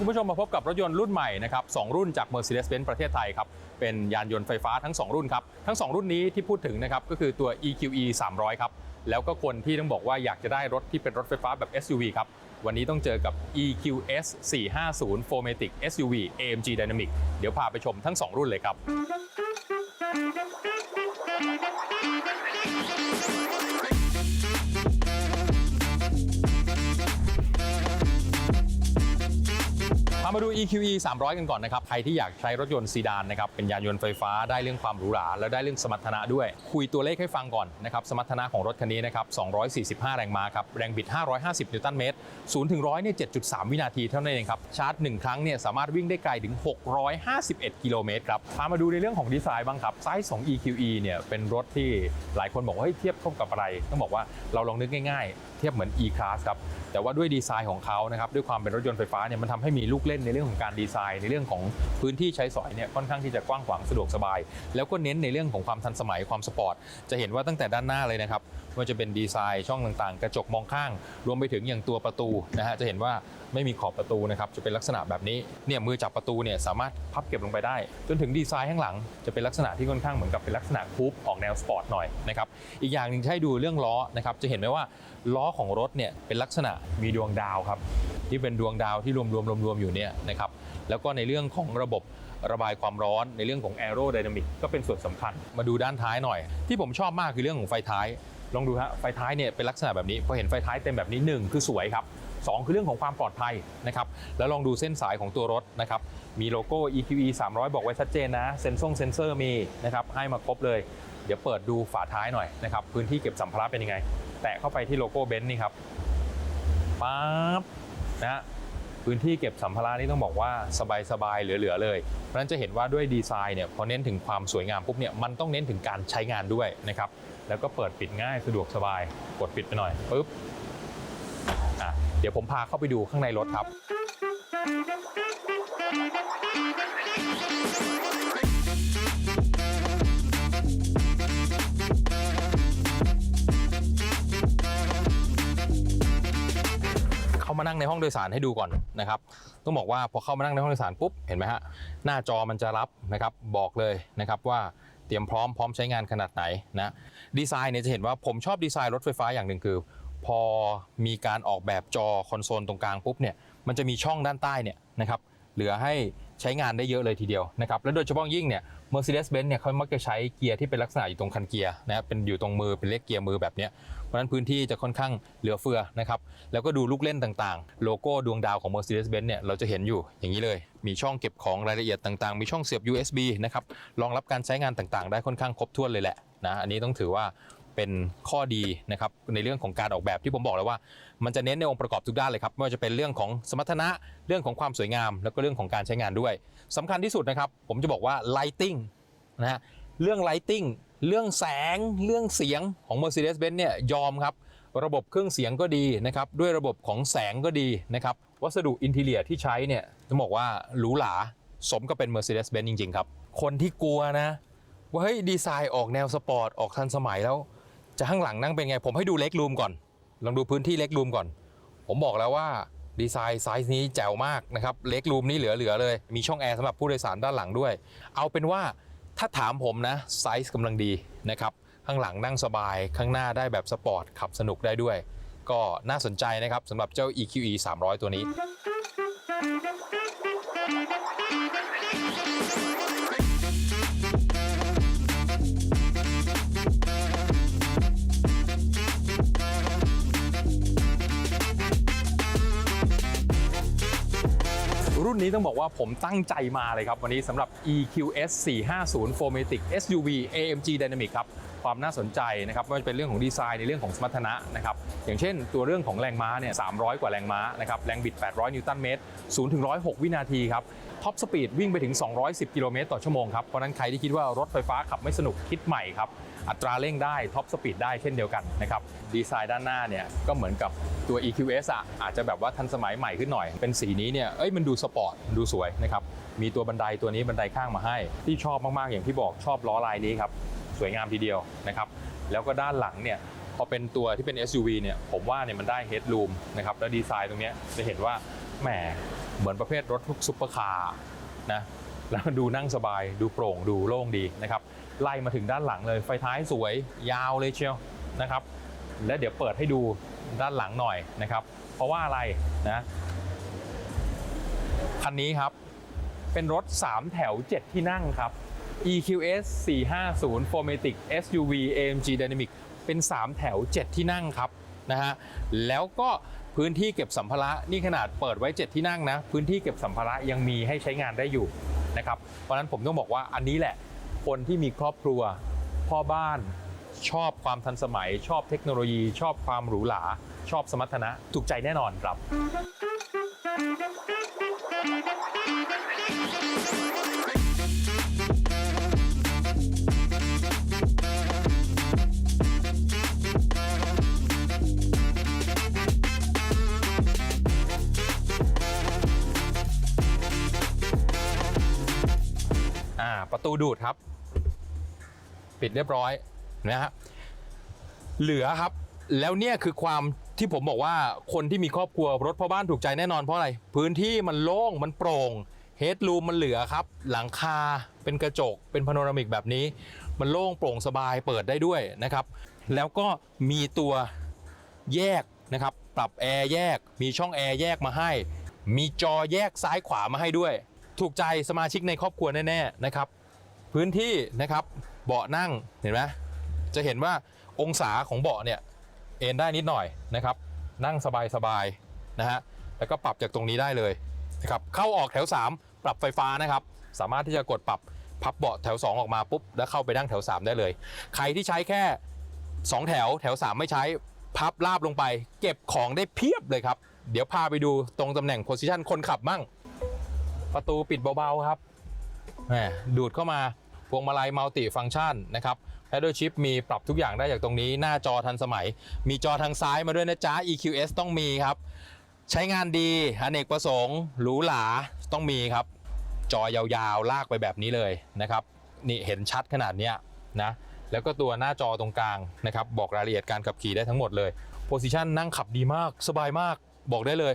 คุณผู้ชมมาพบกับรถยนต์รุ่นใหม่นะครับสองรุ่นจาก Mercedes-Benz ประเทศไทยครับ เป็นยานยนต์ไฟฟ้าทั้ง 2 รุ่นครับ ทั้ง 2 รุ่นนี้ที่พูดถึงนะครับก็คือตัว EQE 300 ครับ แล้วก็คนที่ต้องบอกว่าอยากจะได้รถที่เป็นรถไฟฟ้าแบบ SUV ครับ วันนี้ต้องเจอกับ EQS 450 4matic SUV AMG Dynamic เดี๋ยวพาไปชมทั้ง 2 รุ่นเลยครับพา มาดู EQE 300 กันก่อนนะครับ ใครที่อยากใช้รถยนต์ซีดานนะครับ เป็นยานยนต์ไฟฟ้าได้เรื่องความหรูหราแล้วได้เรื่องสมรรถนะด้วย คุยตัวเลขให้ฟังก่อนนะครับ สมรรถนะของรถคันนี้นะครับ 245 แรงม้าครับ แรงบิด 550 นิวตันเมตร 0 ถึง 100 เนี่ย 7.3 วินาทีเท่านั้นเองครับ ชาร์จ 1 ครั้งเนี่ยสามารถวิ่งได้ไกลถึง 651 กิโลเมตรครับ พามาดูในเรื่องของดีไซน์บ้างครับ ไซส์ของ EQE เนี่ยเป็นรถที่หลายคนบอกว่าเฮ้ยเทียบเข้ากับอะไร ต้องบอกว่าเราลองนึกง่าย ๆ เทียบเหมือน E-Class ครับ แต่ว่าด้วยดีไซน์ของเขานะครับด้วยความเป็นรถยนต์ไฟฟ้าเนี่ยมันทำให้มีลูกเล่นในเรื่องของการดีไซน์ในเรื่องของพื้นที่ใช้สอยเนี่ยค่อนข้างที่จะกว้างขวางสะดวกสบาย แล้วก็เน้นในเรื่องของความทันสมัยความสปอร์ตจะเห็นว่าตั้งแต่ด้านหน้าเลยนะครับว่าจะเป็นดีไซน์ช่องต่างๆ กระจกมองข้าง รวมไปถึงอย่างตัวประตูนะฮะจะเห็นว่าไม่มีขอบประตูนะครับจะเป็นลักษณะแบบนี้เนี่ยมือจับประตูเนี่ยสามารถพับเก็บลงไปได้ จนถึงดีไซน์ข้างหลัง จะเป็นลักษณะที่ค่อนข้างเหมือนกับเป็นลักษณะคูปออกแนวสปอร์ตหน่อยนะครับอีกอย่างหนึ่งให้ดูเรื่องล้อนะครับจะเห็นไหมว่าล้อของรถเนี่ยเป็นลักษณะมีดวงดาวครับที่เป็นดวงดาวที่รวมๆรวมๆอยู่เนี่ยนะครับแล้วก็ในเรื่องของระบบระบายความร้อนในเรื่องของแอโรไดนามิกก็เป็นส่วนสำคัญ มาดูด้านท้ายหน่อย ที่ผมชอบมากคือเรื่องของไฟท้าย ลองดูฮะไฟท้ายเนี่ยเป็นลักษณะแบบนี้พอเห็นไฟท้ายเต็มแบบนี้หนึ่งคือสวยครับสองคือเรื่องของความปลอดภัยนะครับแล้วลองดูเส้นสายของตัวรถนะครับมีโลโก้ EQE 300 บอกไว้ชัดเจนนะเซนซ่งเซนเซอร์มีนะครับให้มาครบเลย เดี๋ยวเปิดดูฝาท้ายหน่อยนะครับพื้นที่เก็บสัมภาระเป็นยังไง แตะเข้าไปที่โลโก้เบนซ์นี่ครับ ปั๊บนะฮะพื้นที่เก็บสัมภาระนี่ต้องบอกว่าสบายๆเหลือๆเลยเพราะฉะนั้นจะเห็นว่าด้วยดีไซน์เนี่ยพอเน้นถึงความสวยงามปุ๊บเนี่ยมันต้องเน้นถึงการใช้งานด้วยนะครับแล้วก็เปิดปิดง่ายสะดวกสบายกดปิดไปหน่อยปุ๊บอะเดี๋ยวผมพาเข้าไปดูข้างในรถครับ งในห้องโดยสารให้ดูก่อนนะครับต้องบอกว่าพอเข้ามานั่งในห้องโดยสารปุ๊บเห็นไหมฮะหน้าจอมันจะรับนะครับบอกเลยนะครับว่าเตรียมพร้อมพร้อมใช้งานขนาดไหนนะดีไซน์เนี่ยจะเห็นว่าผมชอบดีไซน์รถไฟฟ้าอย่างหนึ่งคือ พอมีการออกแบบจอคอนโซลตรงกลางปุ๊บเนี่ยมันจะมีช่องด้านใต้เนี่ยนะครับเหลือให้ใช้งานได้เยอะเลยทีเดียวนะครับและโดยเฉพาะยิ่งเนี่ย Mercedes-Benz เนี่ยเขามักจะใช้เกียร์ที่เป็นลักษณะอยู่ตรงคันเกียร์นะครับเป็นอยู่ตรงมือเป็นเลขเกียร์มือแบบเนี้ย เพราะฉะนั้นพื้นที่จะค่อนข้างเหลือเฟือนะครับแล้วก็ดูลูกเล่นต่างๆ โลโก้ดวงดาวของ Mercedes-Benz เนี่ยเราจะเห็นอยู่อย่างนี้เลย มีช่องเก็บของรายละเอียดต่างๆ มีช่องเสียบ USB นะครับรองรับการใช้งานต่างๆ ได้ค่อนข้างครบถ้วนเลยแหละนะอันนี้ต้องถือว่าเป็นข้อดีนะครับในเรื่องของการออกแบบที่ผมบอกแล้วว่า มันจะเน้นในองค์ประกอบทุกด้านเลยครับไม่ว่าจะเป็นเรื่องของสมรรถนะเรื่องของความสวยงาม แล้วก็เรื่องของการใช้งานด้วยสำคัญที่สุดนะครับ ผมจะบอกว่า lighting นะฮะเรื่อง lighting เรื่องแสงเรื่องเสียงของ Mercedes-Benz เนี่ยยอมครับ ระบบเครื่องเสียงก็ดีนะครับ ด้วยระบบของแสงก็ดีนะครับ วัสดุอินทีเลียที่ใช้เนี่ยต้องบอกว่าหรูหราสมกับเป็น Mercedes-Benz จริง ๆ ครับ คนที่กลัวนะ ว่าเฮ้ยดีไซน์ออกแนวสปอร์ต ออกทันสมัยแล้ว จะข้างหลังนั่งเป็นไง ผมให้ดูเล็กรูมก่อน ลองดูพื้นที่เล็กรูมก่อน ผมบอกแล้วว่าดีไซน์ไซส์นี้แจ๋วมากนะครับเล็กรูมนี่เหลือๆเลย มีช่องแอร์สำหรับผู้โดยสารด้านหลังด้วย เอาเป็นว่า ถ้าถามผมนะไซส์กำลังดีนะครับข้างหลังนั่งสบายข้างหน้าได้แบบสปอร์ตขับสนุกได้ด้วย ก็น่าสนใจนะครับสำหรับเจ้า EQE 300 ตัวนี้ นนี้ต้องบอกว่าผมตั้งใจมาเลยครับ วันนี้สำหรับ EQS 450 4matic SUV AMG Dynamic ครับ ความน่าสนใจนะครับไม่ว่าจะเป็นเรื่องของดีไซน์ในเรื่องของสมรรถนะนะครับอย่างเช่น ตัวเรื่องของแรงม้าเนี่ย300 กว่าแรงม้านะครับแรงบิด 800 นิวตันเมตร0ถึง106 วินาทีครับท็อปสปีดวิ่งไปถึง 210 กิโลเมตรต่อชั่วโมงครับเพราะนั้นใครที่คิดว่ารถไฟฟ้าขับไม่สนุกคิดใหม่ครับอัตราเร่งได้ท็อปสปีดได้เช่นเดียวกันนะครับดีไซน์ด้านหน้าเนี่ยก็เหมือนกับตัว EQS อะอาจจะแบบว่าทันสมัยใหม่ขึ้นหน่อย เป็นสีนี้เนี่ยเอ้ยมันดูสปอร์ตดูสวยนะครับมีตัวบันไดตัวนี้บันไดข้างมาให้ ที่ชอบมากๆอย่างที่บอกชอบล้อลายนี้ครับ สวยงามทีเดียวนะครับแล้วก็ด้านหลังเนี่ยพอเป็นตัวที่เป็น SUV เนี่ยผมว่าเนี่ยมันได้ headroom นะครับแล้วดีไซน์ตรงเนี้ยจะเห็นว่าแหมเหมือนประเภทรถพวกซุปเปอร์คาร์นะแล้วดูนั่งสบายดูโปร่งดูโล่งดีนะครับไล่มาถึงด้านหลังเลย ไฟท้ายสวยยาวเลยเชียวนะครับและเดี๋ยวเปิดให้ดูด้านหลังหน่อยนะครับ เพราะว่าอะไรนะคันนี้ครับเป็นรถ 3 แถว 7 ที่นั่งครับ EQS 450 Formatic SUV AMG Dynamic เป็น 3 แถว 7 ที่นั่งครับนะฮะแล้วก็พื้นที่เก็บสัมภาระนี่ขนาดเปิดไว้ 7 ที่นั่งนะ พื้นที่เก็บสัมภาระยังมีให้ใช้งานได้อยู่นะครับเพราะนั้นผมต้องบอกว่าอันนี้แหละ คนที่มีครอบครัวพ่อบ้านชอบความทันสมัย ชอบเทคโนโลยี ชอบความหรูหราชอบสมรรถนะถูกใจแน่นอนครับอ่า ประตูดูดครับ ปิดเรียบร้อยนะฮะเหลือครับ แล้วเนี่ยคือความที่ผมบอกว่าคนที่มีครอบครัวรถพ่อบ้านถูกใจแน่นอนเพราะอะไร พื้นที่มันโล่งมันโปร่งเฮดรูมมันเหลือครับ หลังคาเป็นกระจกเป็นพาโนรามิกแบบนี้ มันโล่งโปร่งสบายเปิดได้ด้วยนะครับ แล้วก็มีตัวแยกนะครับ ปรับแอร์แยก มีช่องแอร์แยกมาให้ มีจอแยกซ้ายขวามาให้ด้วย ถูกใจสมาชิกในครอบครัวแน่ๆนะครับ พื้นที่นะครับเบาะนั่งเห็นไหมจะเห็นว่าองศาของเบาะเนี่ยเอนได้นิดหน่อยนะครับ นั่งสบายๆนะฮะแล้วก็ปรับจากตรงนี้ได้เลยนะครับเข้าออกแถว 3 ปรับไฟฟ้านะครับ สามารถที่จะกดปรับพับเบาะแถว 2 ออกมาปุ๊บ แล้วเข้าไปนั่งแถว 3 ได้เลย ใครที่ใช้แค่ 2 แถวแถว 3 ไม่ใช้พับลาบลงไป เก็บของได้เพียบเลยครับ เดี๋ยวพาไปดูตรงตำแหน่งโพสิชันคนขับมั่ง ประตูปิดเบาๆครับ แหมดูดเข้ามาพวงมาลัยมัลติฟัง c t ชันนะครับ Paddle Shift มีปรับทุกอย่างได้จากตรงนี้หน้าจอทันสมัย มีจอทางซ้ายมาด้วยนะจ๊ะ EQS ต้องมีครับ ใช้งานดีอเนกประสงค์หรูหราต้องมีครับ จอยาวๆ ลากไปแบบนี้เลยนะครับ นี่เห็นชัดขนาดนี้นะแล้วก็ตัวหน้าจอตรงกลางนะครับ บอกรายละเอียดการขับขี่ได้ทั้งหมดเลยโพซิชันนั่งขับดีมากสบายมากบอกได้เลย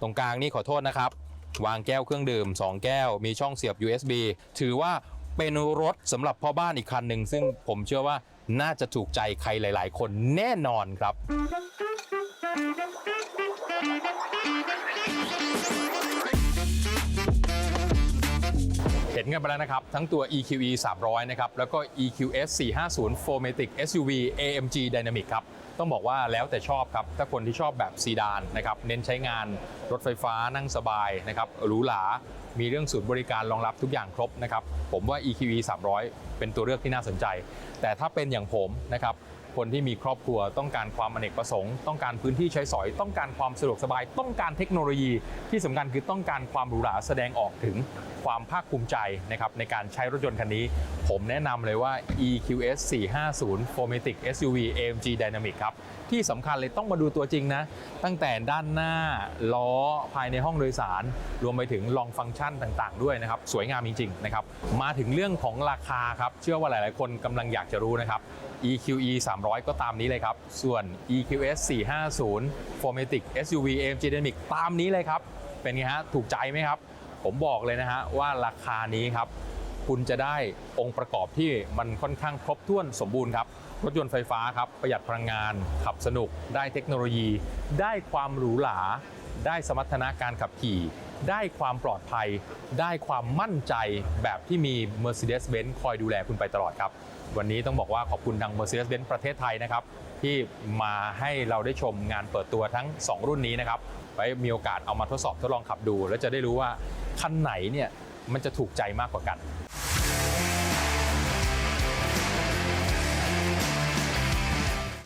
ตรงกลางนี่ขอโทษนะครับ วางแก้วเครื่องดื่ม 2 แก้ว มีช่องเสียบ USB ถือว่าเป็นรถสำหรับพ่อบ้านอีกคันหนึ่ง ซึ่งผมเชื่อว่าน่าจะถูกใจใครหลาย ๆ คนแน่นอนครับ กันไปแล้วนะครับ ทั้งตัว EQE 300 นะครับ แล้วก็ EQS 450 4matic SUV AMG Dynamic ครับ ต้องบอกว่าแล้วแต่ชอบครับ ถ้าคนที่ชอบแบบซีดานนะครับ เน้นใช้งานรถไฟฟ้านั่งสบายนะครับ หรูหรา มีเรื่องศูนย์บริการรองรับทุกอย่างครบนะครับ ผมว่า EQE 300 เป็นตัวเลือกที่น่าสนใจ แต่ถ้าเป็นอย่างผมนะครับคนที่มีครอบครัวต้องการความอเนกประสงค์ ต้องการพื้นที่ใช้สอย ต้องการความสะดวกสบาย ต้องการเทคโนโลยี ที่สำคัญคือต้องการความหรูหราแสดงออกถึง ความภาคภูมิใจนะครับในการใช้รถยนต์คันนี้ ผมแนะนำเลยว่า EQS 450 4matic SUV AMG Dynamic ครับ ที่สำคัญเลยต้องมาดูตัวจริงนะ ตั้งแต่ด้านหน้า ล้อภายในห้องโดยสาร รวมไปถึงลองฟังก์ชันต่างๆ ด้วยนะครับ สวยงามจริง ๆ นะครับ มาถึงเรื่องของราคาครับ เชื่อว่าหลาย ๆ คนกำลังอยากจะรู้นะครับ EQE 300 ก็ตามนี้เลยครับ ส่วน EQS 450 4matic SUV AMG Dynamic ตามนี้เลยครับ เป็นไงฮะ ถูกใจไหมครับ ผมบอกเลยนะฮะว่าราคานี้ครับ คุณจะได้องค์ประกอบที่มันค่อนข้างครบถ้วนสมบูรณ์ครับ รถยนต์ไฟฟ้าครับ ประหยัดพลังงาน ขับสนุก ได้เทคโนโลยี ได้ความหรูหรา ได้สมรรถนะการขับขี่ ได้ความปลอดภัย ได้ความมั่นใจแบบที่มี Mercedes-Benz คอยดูแลคุณไปตลอดครับ วันนี้ต้องบอกว่าขอบคุณทาง Mercedes-Benz ประเทศไทยนะครับที่มาให้เราได้ชมงานเปิดตัวทั้ง 2 รุ่นนี้นะครับ ไว้มีโอกาสเอามาทดสอบทดลองขับดู แล้วจะได้รู้ว่า คันไหนเนี่ยมันจะถูกใจมากกว่ากัน